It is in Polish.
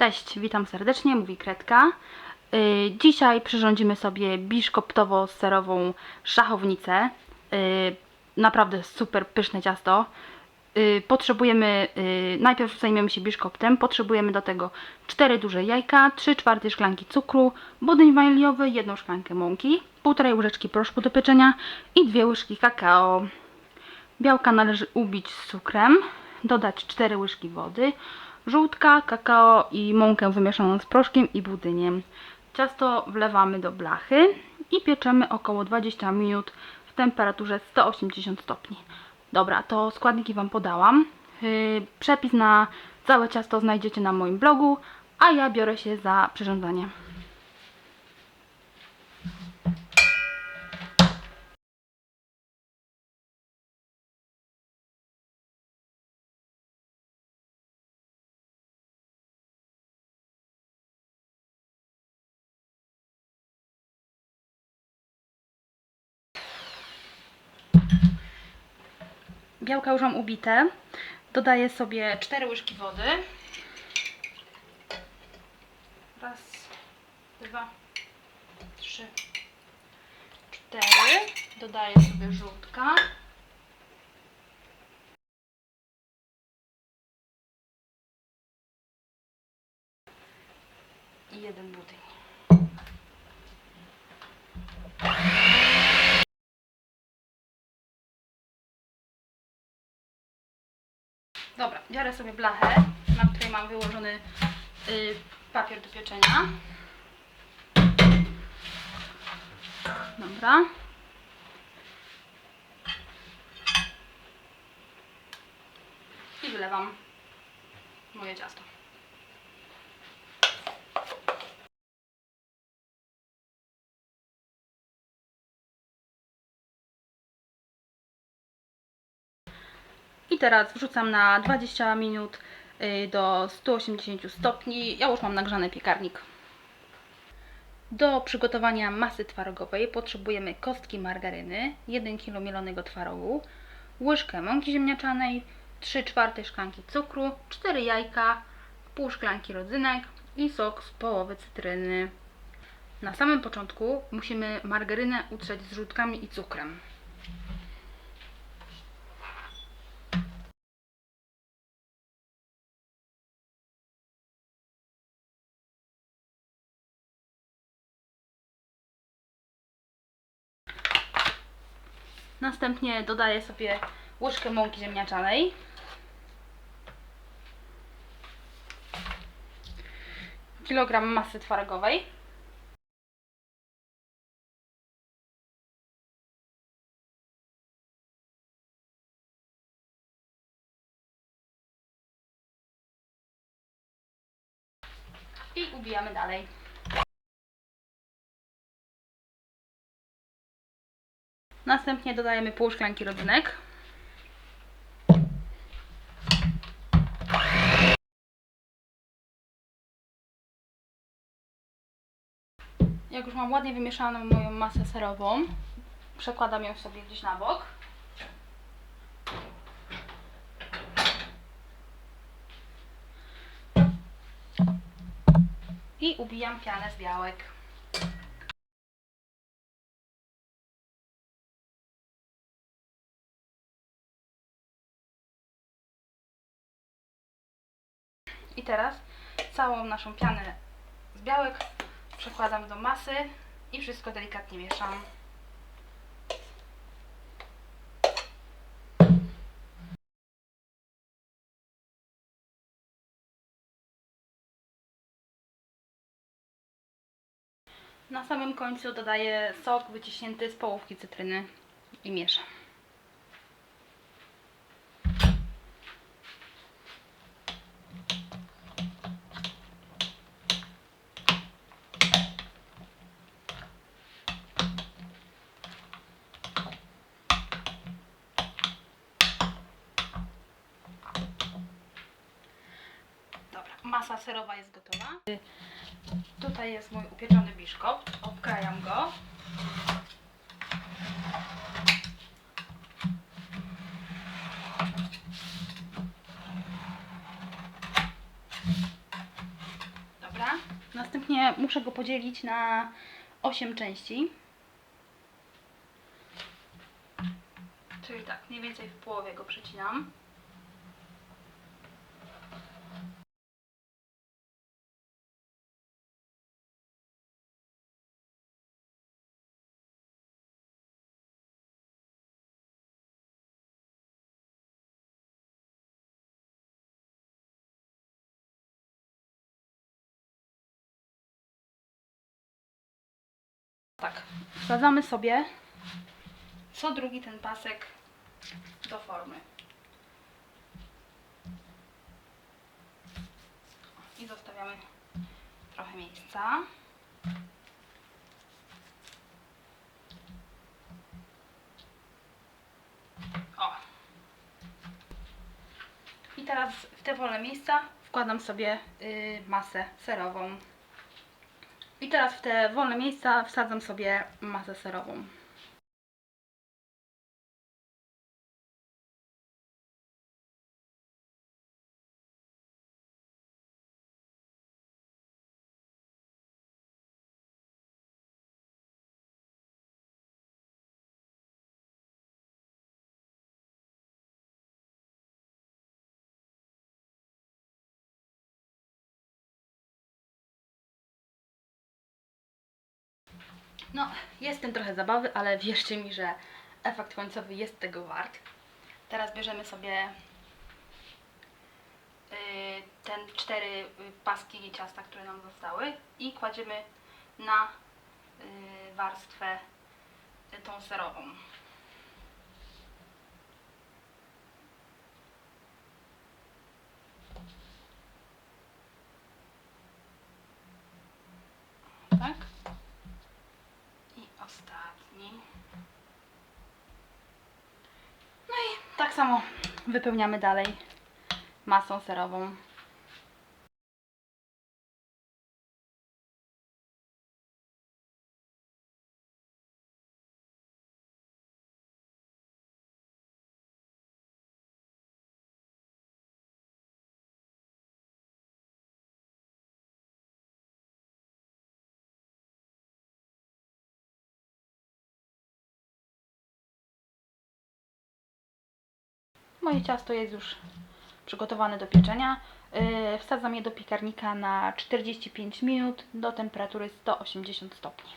Cześć, witam serdecznie, mówi Kretka. Yy, dzisiaj przyrządzimy sobie biszkoptowo-serową szachownicę. Yy, naprawdę super pyszne ciasto. Yy, potrzebujemy, najpierw zajmiemy się biszkoptem. Potrzebujemy do tego 4 duże jajka, 3 czwarte szklanki cukru, budyń waniliowy, 1 szklankę mąki, 1,5 łyżeczki proszku do pieczenia i 2 łyżki kakao. Białka należy ubić z cukrem, dodać 4 łyżki wody, żółtka, kakao i mąkę wymieszaną z proszkiem i budyniem. Ciasto wlewamy do blachy i pieczemy około 20 minut w temperaturze 180 stopni. Dobra, to składniki Wam podałam. Yy, Przepis na całe ciasto znajdziecie na moim blogu, a ja biorę się za przyrządzanie. Białka już mam ubite. Dodaję sobie 4 łyżki wody. Raz, dwa, trzy, cztery. Dodaję sobie żółtka. I jeden budyń. Dobra, biorę sobie blachę, na której mam wyłożony y, papier do pieczenia. Dobra. I wylewam moje ciasto. Teraz wrzucam na 20 minut y, do 180 stopni. Ja już mam nagrzany piekarnik. Do przygotowania masy twarogowej potrzebujemy kostki margaryny, 1 kg mielonego twarogu, łyżkę mąki ziemniaczanej, 3 czwarte szklanki cukru, 4 jajka, pół szklanki rodzynek i sok z połowy cytryny. Na samym początku musimy margarynę utrzeć z żółtkami i cukrem. Następnie dodaję sobie łyżkę mąki ziemniaczanej. Kilogram masy twarogowej. I ubijamy dalej. Następnie dodajemy pół szklanki rodzynek. Jak już mam ładnie wymieszaną moją masę serową, przekładam ją sobie gdzieś na bok. I ubijam pianę z białek. I teraz całą naszą pianę z białek przekładam do masy i wszystko delikatnie mieszam. Na samym końcu dodaję sok wyciśnięty z połówki cytryny i mieszam. Dobra, masa serowa jest gotowa. Tutaj jest mój upieczony biszkopt. Obkrajam go. Następnie muszę go podzielić na 8 części. Czyli tak, mniej więcej w połowie go przecinam. Tak, wsadzamy sobie co drugi ten pasek do formy. I zostawiamy trochę miejsca. O. I teraz w te wolne miejsca wkładam sobie y, masę serową. I teraz w te wolne miejsca wsadzam sobie masę serową. No, jest w tym trochę zabawy, ale wierzcie mi, że efekt końcowy jest tego wart. Teraz bierzemy sobie y, ten cztery y, paski ciasta, które nam zostały i kładziemy na y, warstwę tą serową. Tak? I ostatni. No i tak samo wypełniamy dalej masą serową. Moje ciasto jest już przygotowane do pieczenia. Yy, Wsadzam je do piekarnika na 45 minut do temperatury 180 stopni.